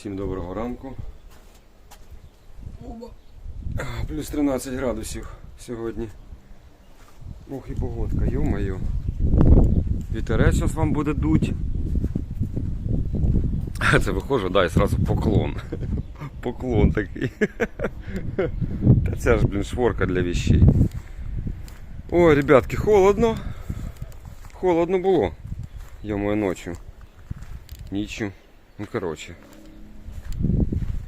Всім доброго ранку. Плюс 13 градусів сьогодні. Ох і погодка, йо-моє. Вітерець зараз вам буде дуть. Це виходжу, да, і зразу поклон. Поклон такий. Та це ж, блін, шворка для вещей. Ой, ребятки, холодно. Холодно було. Йо-моє ночью. Нічю. Ну коротше.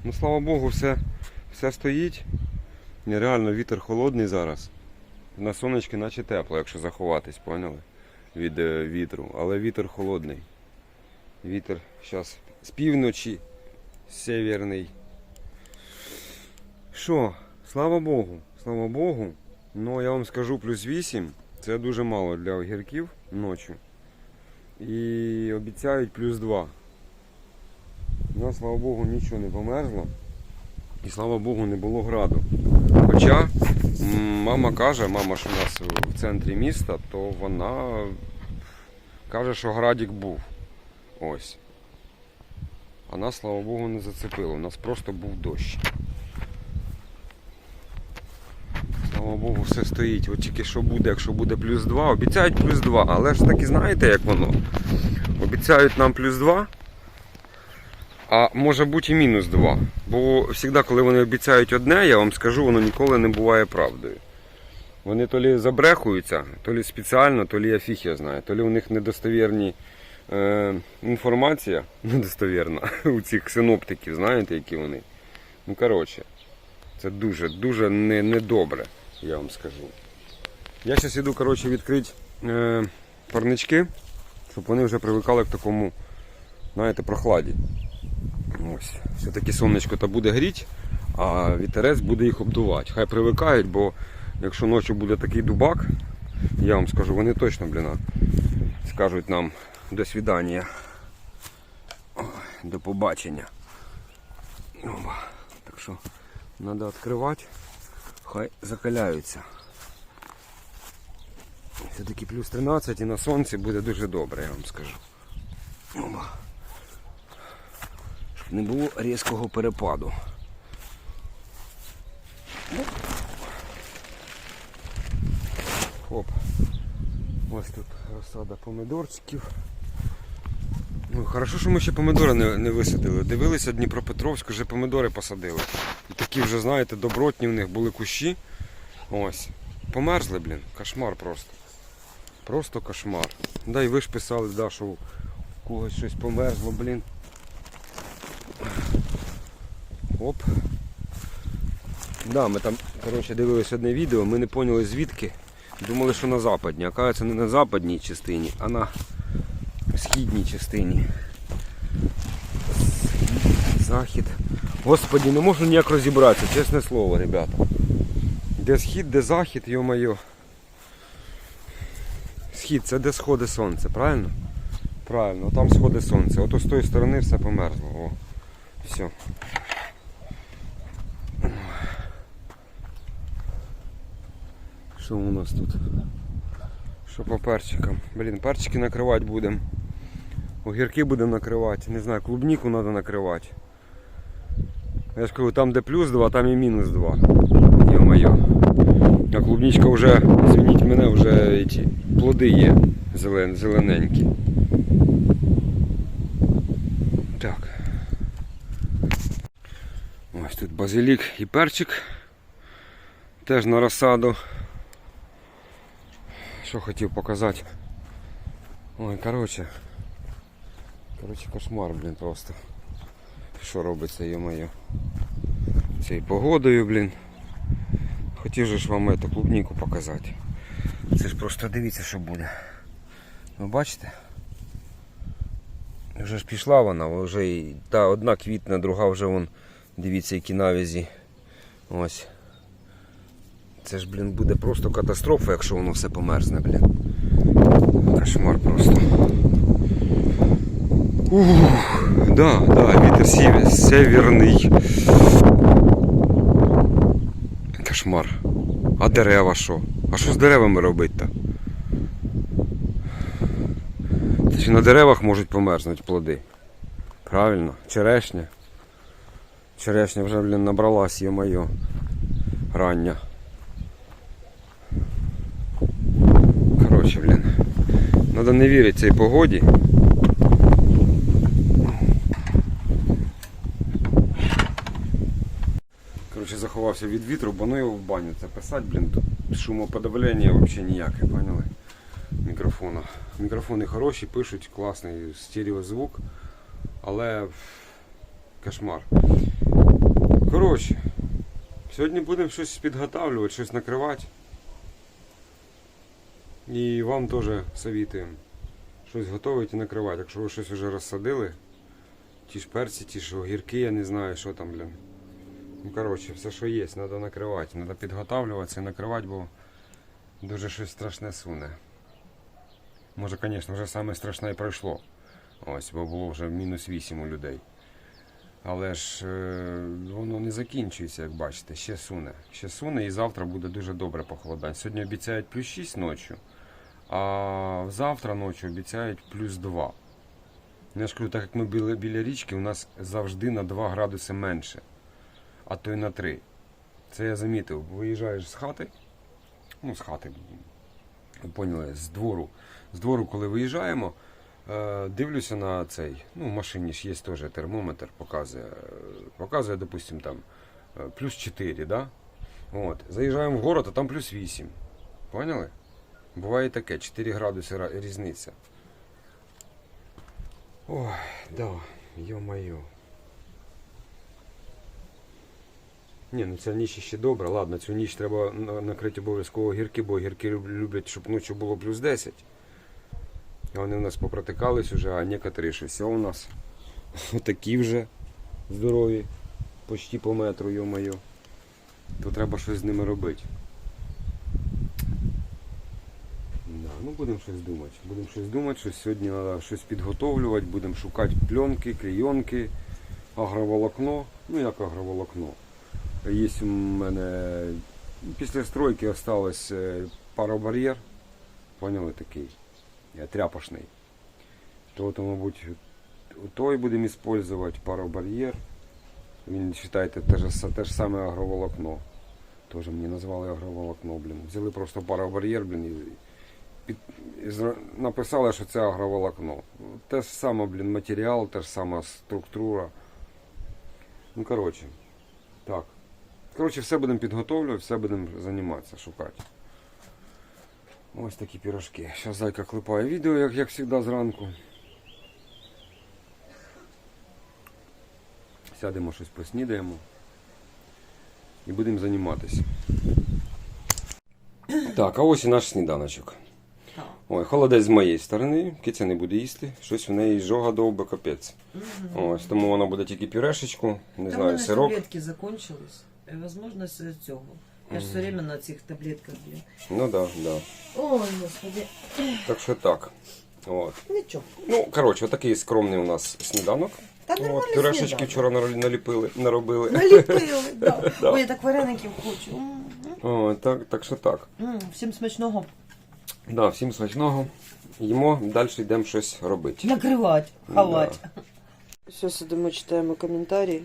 Ну слава Богу, все, все стоїть. Нереально вітер холодний зараз. На сонечки наче тепло, якщо заховатись, поняли? Від е, вітру. Але вітер холодний. Вітер зараз з півночі, северний. Що, слава Богу, слава Богу. Ну я вам скажу плюс 8. Це дуже мало для огірків ночі. І обіцяють плюс 2. У нас, слава Богу, нічого не померзло. І слава Богу, не було граду. Хоча мама каже, мама ж у нас в центрі міста, то вона каже, що градік був. Ось. А нас, слава Богу, не зацепило. У нас просто був дощ. Слава Богу, все стоїть. От тільки що буде, якщо буде плюс 2, обіцяють плюс 2, але ж таки знаєте, як воно? Обіцяють нам плюс 2, а може бути і мінус 2. Бо завжди, коли вони обіцяють одне, я вам скажу, воно ніколи не буває правдою. Вони то лі забрехуються, то лі спеціально, то лі я фіг я знаю, то лі у них недостовірні е, інформація недостовірна у цих синоптиків, знаєте, які вони. Ну, коротше, це дуже, дуже не, недобре, я вам скажу. Я зараз іду, коротше, відкрити е, парнички, щоб вони вже привикали к такому, знаєте, прохладі. Ось, все-таки сонечко то буде гріти, а вітерець буде їх обдувати. Хай привикають, бо якщо ночі буде такий дубак, я вам скажу, вони точно, блін, скажуть нам до свидання. Ой, До побачення. Опа. Так що треба відкривати, хай закаляються. Все-таки плюс 13 і на сонці буде дуже добре, я вам скажу. Опа не було різкого перепаду. Хоп. Ось тут розсада помидорчиків. Ну, Хорошо, що ми ще помидори не, не висадили. Дивилися Дніпропетровськ, вже помидори посадили. І такі вже, знаєте, добротні в них були кущі. Ось. Померзли, блін. Кошмар просто. Просто кошмар. Да і ви ж писали, да, що у когось щось померзло, блін. Оп. Да, ми там коротше, дивились одне відео, ми не поняли звідки. Думали, що на западній. Оказується, не на западній частині, а на східній частині. Захід. Господі, не можу ніяк розібратися, чесне слово, ребята. Де схід, де захід, йо-моє. Схід це де сходить сонце, правильно? Правильно, там сходить сонце. Ото з тої сторони все померзло. О. Все. Що у нас тут? Що по перчикам? Блін, перчики накривати будемо. Огірки будемо накривати. Не знаю, клубніку треба накривати. Я ж кажу, там де плюс 2, там і мінус 2. Йо-моє. А клубничка вже, звініть мене, вже ці плоди є зелен, зелененькі. Так. Ось тут базилік і перчик. Теж на розсаду. Що хотів показати? Ой, коротше. Коротше, кошмар, блін, просто. Що робиться, йо-моє. Цією погодою, блін. Хотів же ж вам эту клубніку показати. Це ж просто дивіться, що буде. Ви бачите? Вже ж пішла вона, вже і та одна квітна, друга вже вон, дивіться, які навязі. Ось. Це ж, блін, буде просто катастрофа, якщо воно все померзне, блін. Кошмар просто. Ух, да, да, вітер северний. Кошмар. А дерева що? А що з деревами робити-то? Ж на деревах можуть померзнути плоди. Правильно, черешня. Черешня вже, блін, набралась, є-моє. Рання. Коротше, блін. Надо не вірити цій погоді. Коротше, заховався від вітру, бо ну його в баню це писати, блін, тут шумоподавлення взагалі ніяке, поняли? Мікрофона. Мікрофони хороші, пишуть, класний стереозвук, але кошмар. Коротше, сьогодні будемо щось підготавлювати, щось накривати. І вам теж совітуємо. Щось готувати і накривати. Якщо ви щось вже розсадили, ті ж перці, ті ж огірки, я не знаю, що там, блін. Ну, коротше, все, що є, треба накривати. Треба підготавлюватися і накривати, бо дуже щось страшне суне. Може, звісно, вже саме і пройшло. Ось, бо було вже мінус 8 у людей. Але ж е, воно не закінчується, як бачите, ще суне. Ще суне і завтра буде дуже добре похолодання. Сьогодні обіцяють плюс 6 ночі, а завтра ночі обіцяють плюс 2. Ну, Я ж кажу, так як ми біля, біля річки, у нас завжди на 2 градуси менше, а то й на 3. Це я замітив. Виїжджаєш з хати, ну з хати, поняли, з двору. З двору, коли виїжджаємо, Дивлюся на цей. Ну, в машині ж є теж термометр, показує, е, показує, допустим, там е, плюс 4, да? От. Заїжджаємо в город, а там плюс 8. Поняли? Буває таке, 4 градуси різниця. Ой, да, йо-моє. Ні, ну ця ніч ще добра. Ладно, цю ніч треба накрити обов'язково гірки, бо гірки люблять, щоб ночі було плюс 10. А Вони у нас попротикались уже, а некоторі що все у нас такі вже здорові, почти по метру, йо-моє. То треба щось з ними робити. Да, ну будемо щось думати. Будемо щось думати, що сьогодні треба щось підготовлювати, будемо шукати пленки, клейонки, агроволокно. Ну як агроволокно. Є у мене після стройки осталось е, паробар'єр. Поняли такий? Е, тряпочний. То, то мабуть, той будемо використовувати паробар'єр. Він, вважайте, те ж, те ж саме агроволокно. Теж мені назвали агроволокно, блін. Взяли просто паробар'єр, блін, і, під, і написали, що це агроволокно. Те ж саме, блін, матеріал, те ж сама структура. Ну, коротше, так. Коротше, все будемо підготовлювати, все будемо займатися, шукати. Ось такі пірожки. Зараз зайка клепає відео, як, як завжди, зранку. Сядемо щось поснідаємо. І будемо займатися. Так, а ось і наш сніданочок. Ой, холодець з моєї сторони, киця не буде їсти. Щось у неї жога довбе капець. Ось, тому вона буде тільки пюрешечку, не Там знаю, сирок. таблетки закончились. І, Возможно, з цього. Я ж все время на цих таблетках, блін. Ну да, да. Ой, господи. Так що так. От. Нічого. Ну, коротше, такий скромний у нас сніданок. Та нормальний От, пюрешечки сніданок. вчора нар- наліпили, наробили. Наліпили, да. Ой, я так вареників хочу. М, О, так, так що так. м. Всім смачного. Да, всім смачного. Їмо, далі йдемо щось робити. Накривати, ховати. Все сидимо, читаємо коментарі.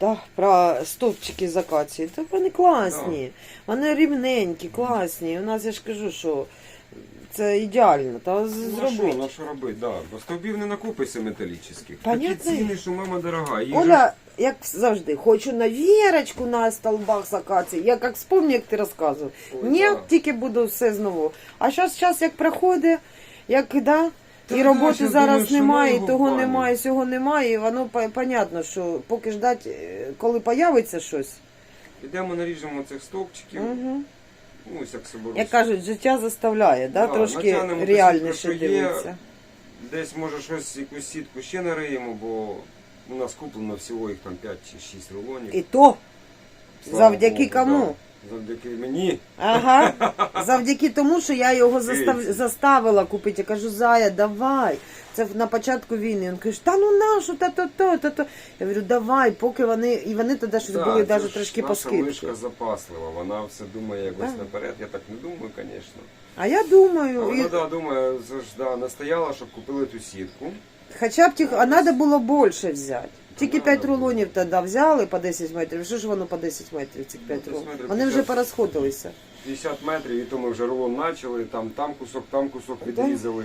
Да, про стовпчики з акації. Та вони класні. Вони рівненькі, класні. У нас я ж кажу, що це ідеально. Та Ну, а що, зробити. що робити, да. Бо стовбів не накупишся металічних. Понятно. Такі ціни, що мама дорога. Їх же- Оля, як завжди, хочу на вірочку на столбах з акації. Я як вспомню, як ти розказував. Ой, Ні, да. тільки буду все знову. А зараз час як проходить, як да, і роботи знаєш, зараз думаю, немає, і того його немає, сього немає. І воно по- понятно, що поки ждать, е, коли появиться щось. Ідемо наріжемо цих стовпчиків. Угу. Ну, ось як собі. Як кажуть, життя заставляє, да, Да, трошки реальніше дивитися. Десь може щось, якусь сітку ще нариємо, бо у нас куплено всього їх там 5 чи 6 рулонів. І то Слава завдяки Богу, кому? да. Завдяки мені. Ага. Завдяки тому, що я його застав... Заставила купити. Я кажу, Зая, давай. Це на початку війни. Він каже, та ну нашу, та то то та то. Я говорю, давай, поки вони. І вони тоді щось Да, були навіть трошки Наша мишка запаслива, вона все думає якось Да. наперед. Я так не думаю, звісно. А я А думаю, вона і... да, думає, це ж да, настояла, щоб купили ту сітку. Хоча б тих, а треба було більше взяти. Тільки 5 рулонів тоді взяли по 10 метрів. Що ж воно по 10 метрів, цих 5 10 рулонів? Вони вже порозходилися. 50 метрів, і то ми вже рулон почали, там, там кусок, там кусок відрізали.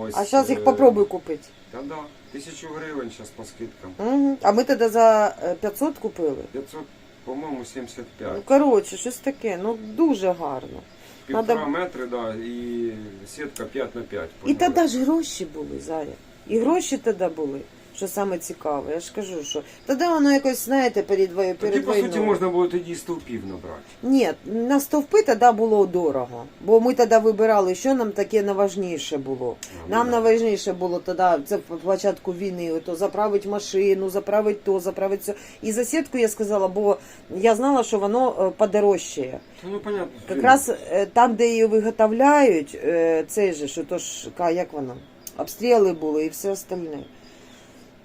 Ось, А зараз е, їх попробуй купити. Та да, тисячу гривень зараз по скидкам. Угу. А ми тоді за е, 500 купили. 500, по-моєму, 75. Ну, коротше, щось таке, ну дуже гарно. Півтора надо- метри, да, і сітка 5 на 5. І тоді ж гроші були, Зая. І гроші тоді були. Що саме цікаве, я ж кажу, що тоді воно якось, знаєте, перед, вою- Тоді, перед по суті, війною. можна було тоді і стовпів набрати. Ні, на стовпи тоді було дорого. Бо ми тоді вибирали, що нам таке найважніше було. Нам найважніше було тоді, це початку війни, то заправити машину, заправити то, заправити це. І за сітку я сказала, бо я знала, що воно е, подорожчає. Ну, понятно. Якраз е, там, де її виготовляють, е, цей же, що то ж, як воно, обстріли були і все остальне.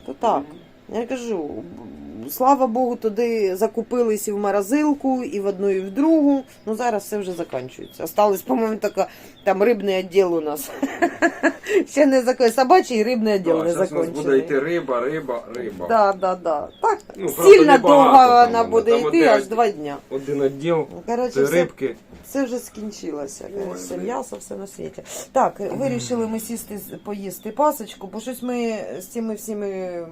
То так. Я кажу, слава Богу, туди закупились і в морозилку, і в одну, і в другу. Ну зараз все вже закінчується. Осталось, по-моєму, така там рибний відділ у нас. Ще не закон... собачий і рибний відділ не зараз у нас буде йти риба, риба, риба. Да, да, да. Так, Ну, правда, сильно небагато довго там вона воно, буде там йти, одне аж два дня. Один відділ, Ну, Коротше, це все, рибки. це вже скінчилося. Ой, все блін. м'ясо, все на світі. Так, вирішили ми сісти з- поїсти пасочку, бо щось ми з цими всіми м,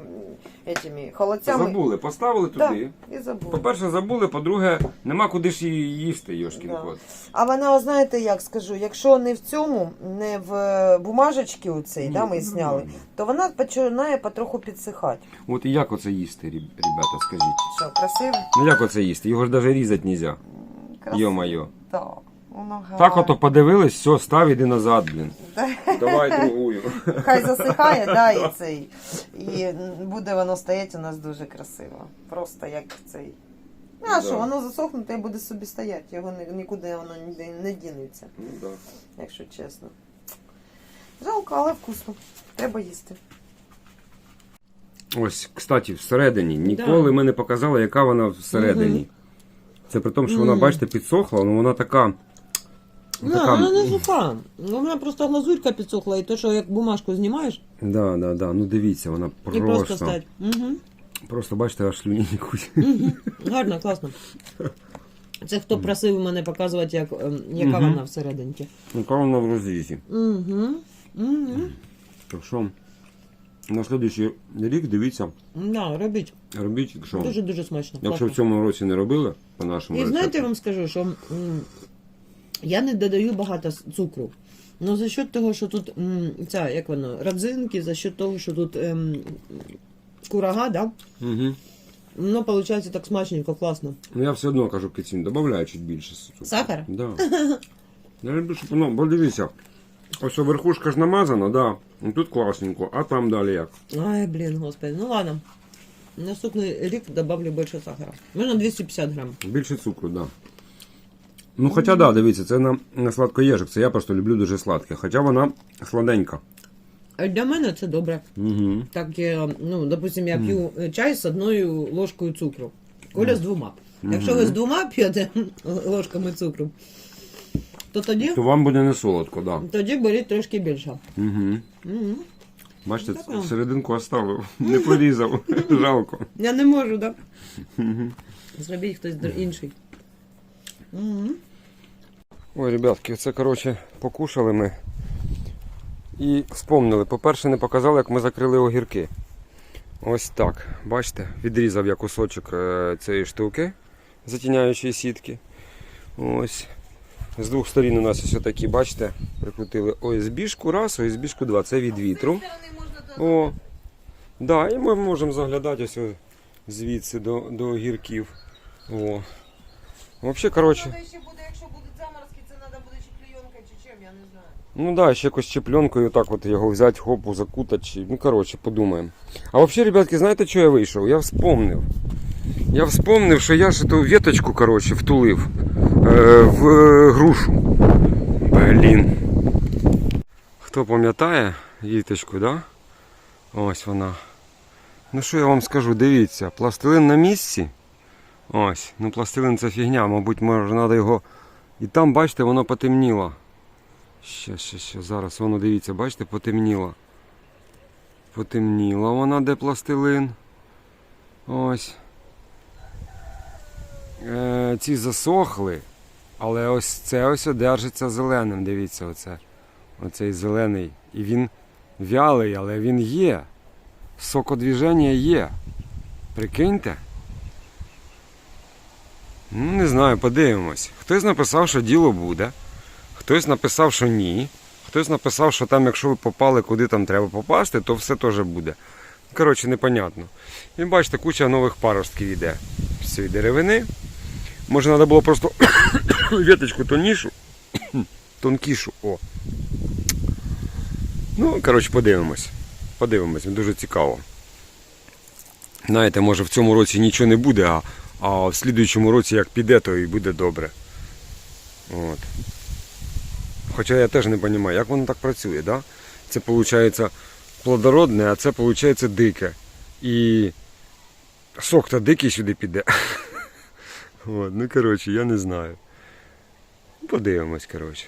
етими холодцями. Забули, поставили Да, туди. і забули. По-перше, забули, по-друге, нема куди ж її їсти, Йошкін Да. кот. А вона, знаєте, як скажу, якщо не в цьому, не в е, бумажечці оцей, да, ми зняли, то вона починає потроху підсихати. От і як оце їсти, ребята, скажіть? Що, красиво? Ну як оце їсти? Його ж навіть різати не можна. Йо-моє. Так, воно Так ото подивились, все, став, іди назад, блін. Давай другую. Хай засихає, да, і цей. І буде воно стояти у нас дуже красиво. Просто як цей. Ну, а Да. що, воно засохнуте і буде собі стояти. Його ні- нікуди воно ніде не дінеться, Ну, да. якщо чесно. Жалко, але вкусно. Треба їсти. Ось, кстати, всередині. Ніколи ми не показали, яка вона всередині. Це при тому, що вона, Мгм. бачите, підсохла, але вона така. Ну, така... вона не суха. Вона просто глазурька підсохла, і то, що як бумажку знімаєш, Да, да, да. Ну дивіться, вона просто. і просто стать. Угу. Просто бачите, аж слюні нікусь. Угу. Гарно, класно. Це хто просив мене показувати, як, ем, яка Мгм. вона всерединці. Ну, вона в розрізі. Угу. Угу. Так що на слідуючий рік дивіться, Да, робіть. робіть, якщо, Дуже-дуже смачно. якщо в цьому році не робили по нашому І знаєте, я вам скажу, що я не додаю багато цукру. Ну за счет того, що тут ця, як воно, родзинки, за счет того, що тут ем, курага, да? Угу. Воно виходить так смачненько, класно. Ну я все одно кажу кицін, додаю чуть більше цукру. Сахара? Да. Я люблю, щоб воно, бо дивіться, ось верхушка ж намазана, да. Ну, Тут класненько, а там далі як. Ай, блін, господи. Ну ладно. Наступний рік добавлю більше сахара. Можна 250 грам. Більше цукру, да. Ну, хоча да, дивіться, це на, на сладкоєжик, це я просто люблю дуже сладке. Хоча вона сладенька. Для мене це добре. Угу. Так, е, ну, допустим, я п'ю е, чай з одною ложкою цукру. Коля з двома. Якщо ви з двома п'єте ложками цукру, то тоді, То вам буде не солодко, да. тоді беріть трошки більше. Угу. Мгм. Бачите, Ну, так. серединку оставив, не порізав. Жалко. Я не можу, так? Зробіть хтось др- інший. Мгм. Ой, ребятки, це коротше покушали ми. І вспомнили. По-перше, не показали, як ми закрили огірки. Ось так. Бачите, відрізав я кусочок е, цієї штуки затіняючої сітки. Ось. З двох сторін у нас ось такі, бачите, прикрутили ОСБшку раз, ОСБшку два. Це від вітру. О, да, і ми можемо заглядати ось звідси до, до огірків. О. Коротше. Треба ще буде, якщо будуть заморозки, це треба буде чи клейонка, чи чим, я не знаю. Ну да, ще якось чіпленкою так от його взяти, хопу, закутати. Чи... Ну, коротше, подумаємо. А взагалі, ребятки, знаєте, що я вийшов? Я вспомнив. Я вспомнив, що я ж ту веточку, коротше, втулив е, в е, грушу. Блін. Хто пам'ятає віточку, да? Ось вона. Ну що я вам скажу, дивіться, пластилин на місці. Ось, ну пластилин це фігня, мабуть, може треба його. І там, бачите, воно потемніло. Ще, ще, ще, зараз воно дивіться, бачите, потемніло. Потемніла вона, де пластилин. Ось. Е, ці засохли, але ось це ось одержиться зеленим. Дивіться, оце. Оцей зелений. І він вялий, але він є. Сокодвіження є. Прикиньте. Ну, не знаю, подивимось. Хтось написав, що діло буде. Хтось написав, що ні. Хтось написав, що там, якщо ви попали, куди там треба попасти, то все теж буде. Коротше, непонятно. І бачите, куча нових паростків йде з цієї деревини. Може, треба було просто віточку тоннішу, тонкішу. О. Ну, коротше, подивимось. Подивимось, дуже цікаво. Знаєте, може в цьому році нічого не буде, а, а в слідуючому році як піде, то і буде добре. От. Хоча я теж не розумію, як воно так працює, да? Це виходить плодородне, а це виходить дике. І сок то дикий сюди піде. От, ну коротше, я не знаю. Подивимось, коротше.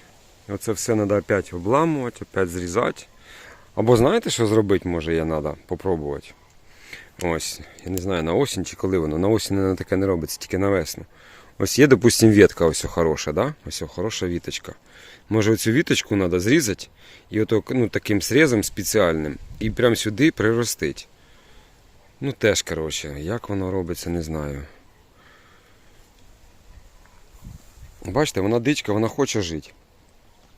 Оце все треба опять обламувати, опять зрізати. Або знаєте, що зробити може я треба попробувати. Ось, я не знаю, на осінь чи коли воно. На осінь воно таке не робиться, тільки на весну. Ось є, допустим, ветка ось хороша, да? Ось хороша віточка. Може оцю віточку треба зрізати і ото, ну, таким срізом спеціальним і прямо сюди приростить. Ну теж, коротше, як воно робиться, не знаю. Бачите, вона дичка, вона хоче жити.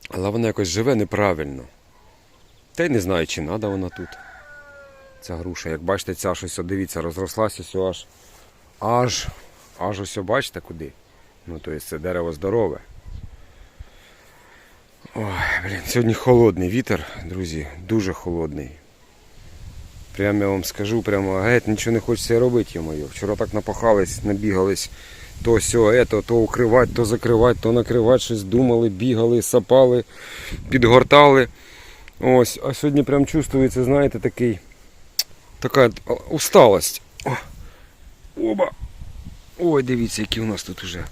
Але вона якось живе неправильно. Та й не знаю, чи треба вона тут. Ця груша, як бачите, ця щось, дивіться, розрослася все аж. Аж. Аж ось, бачите куди? Ну, тобто це дерево здорове. Ой, блін, сьогодні холодний вітер, друзі, дуже холодний. Прямо я вам скажу, прямо геть нічого не хочеться робити, йо-моє. Вчора так напахались, набігались. То сьо, ето, то укривати, то закривати, то накривати, щось думали, бігали, сапали, підгортали. Ось, а сьогодні прям чувствується, знаєте, такий, така усталость. О, оба. Ой, дивіться, які у нас тут уже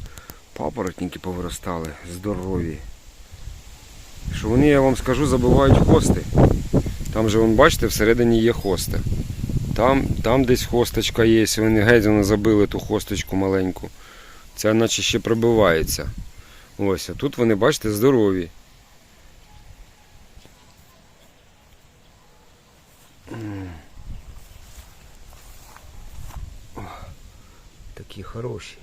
папоротники повиростали, здорові. Що вони, я вам скажу, забивають хости. Там же, вон, бачите, всередині є хости. Там, там десь хосточка є, вони геть вони забили ту хосточку маленьку. Ця наче ще пробивається. Ось, а тут вони, бачите, здорові. Такі хороші.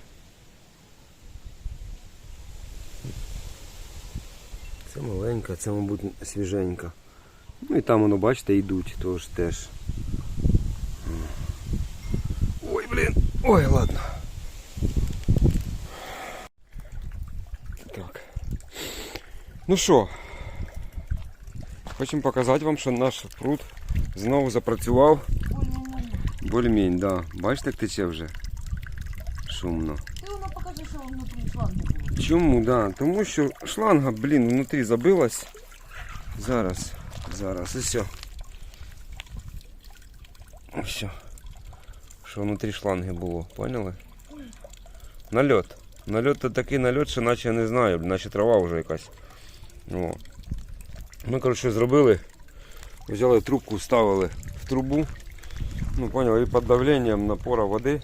Це маленька, це, мабуть, свіженька. Ну і там воно, бачите, йдуть тож теж. Ой, блін. Ой, ладно. Так. Ну що, хочемо показати вам, що наш пруд знову запрацював. Бульмінь, да. Бачите, як тече вже? Шумно. Ти воно покажи, що внутрі шланги було. Чому? Да. Тому що шланга, блін, внутрі забилась. Зараз, зараз, і все. Ось. Що внутрі шланги було, поняли? Нальот. Нальот то такий нальот, що наче не знаю, наче трава вже якась. О. Ми, коротше, зробили. Взяли трубку, вставили в трубу. Ну, поняли, і під давленням напора води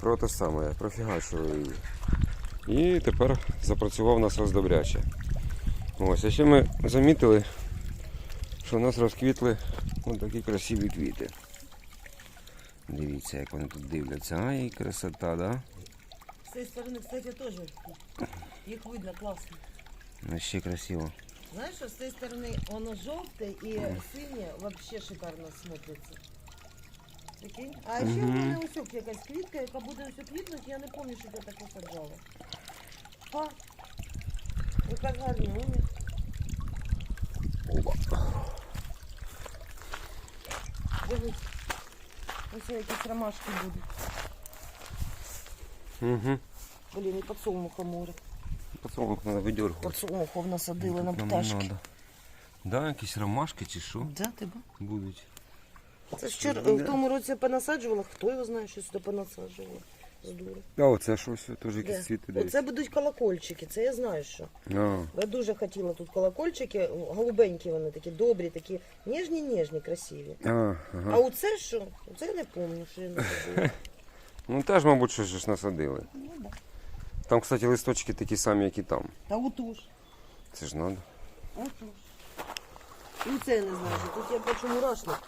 про те саме, профігачували її. І тепер запрацював у нас роздобряче. Ось, а ще ми замітили, що у нас розквітли ось такі красиві квіти. Дивіться, як вони тут дивляться. Ай, красота, да? З цієї сторони, кстати, теж їх видно класно. Ну, ще красиво. Знаєш, що з цієї сторони воно жовте і синє взагалі шикарно смотриться. Прикинь? А ще в мене ось якась квітка, яка буде ось квітнути, я не пам'ятаю, що я таку саджала. Ха! Яка гарна. Дивись. Ось якісь ромашки будуть. Угу. Блін, і подсолнуха море. Подсолнух треба видергувати. Подсолнухов насадили на Нам пташки. Да, якісь ромашки чи що Да, тебе? будуть. Це ж вчора в тому році понасаджувала, хто його знає, що сюди понасаджувала. з дури. А оце щось, теж якісь цвіти дивіться. Оце будуть колокольчики, це я знаю що. А, Я дуже хотіла тут колокольчики, голубенькі вони такі добрі, такі ніжні, ніжні, красиві. а, А оце що? Оце я не пам'ятаю, що я не забула. Ну теж, мабуть, щось ж насадили. Ну, да. Там, кстати, листочки такі самі, як і там. Та отож. Це ж надо. Отож. І це я не знаю, що тут я бачу мурашник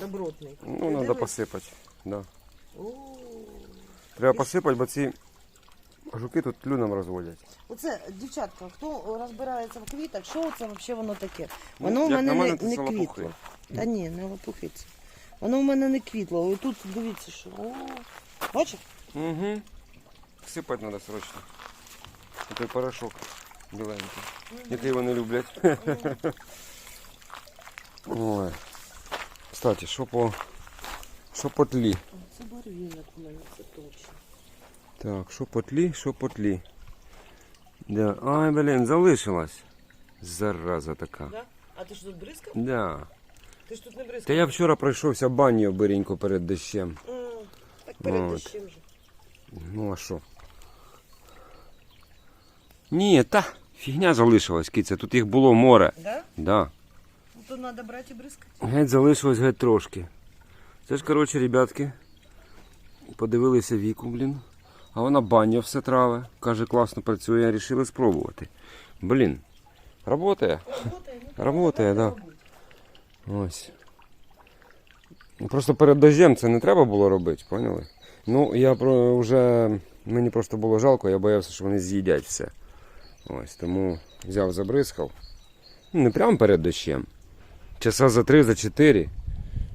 добротний. Ну, треба посипати. Да. Треба посипати, бо ці жуки тут клюном розводять. Оце, дівчатка, хто розбирається в квітах, що це взагалі воно таке? Ну, Воно в як мене, мене, не, не це лопухи. квітло. Та ні, не лопухиться. Воно в мене не квітло. І тут дивіться, що. О, бачиш? Угу. Сипати треба срочно. Той порошок біленький. Який вони люблять. Ой. Кстати, що по, що по тлі? Це барвінок мене, це точно. Так, що по тлі, що по тлі. Да. Ай, блін, залишилась. Зараза така. Да? А ти ж тут бризкав? Да. Ти ж тут не бризкав? Та я вчора пройшовся баню беренько перед дощем. М, Так перед От. дощем же. Ну а що? Ні, та фігня залишилась, киця. Тут їх було море. Да? Да. То треба брати і бризкати. Геть залишилось геть трошки. Це ж, коротше, ребятки, подивилися віку, блін. А вона баня все траве. Каже, класно працює, рішили спробувати. Блін. Работає. Работає, да. Ось. Ну, Просто перед дождем це не треба було робити, поняли? Ну, я про вже. Мені просто було жалко, я боявся, що вони з'їдять все. Ось, тому взяв, забризкав. Ну, не прямо перед дощем. Часа за три, за чотири,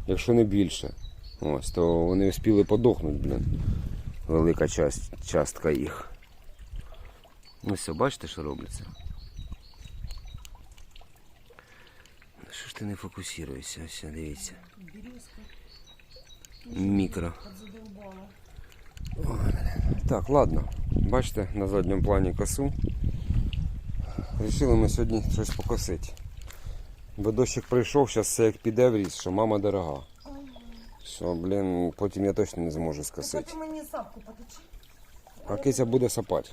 якщо не більше. Ось, то вони встигли подохнути, блін. Велика часть, частка їх. Ну все, бачите, що робиться? Що ж ти не фокусуєшся? Ось, дивіться. Мікро. Так, ладно. Бачите, на задньому плані косу. Рішили ми сьогодні щось покосити. Бо дощик прийшов, зараз все як піде в ріс, що мама дорога. Що, блін, потім я точно не зможу скосити. Потім мені сапку поточи. А кися буде сапати.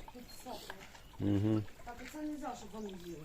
Угу. Так, це не за, щоб вони їли.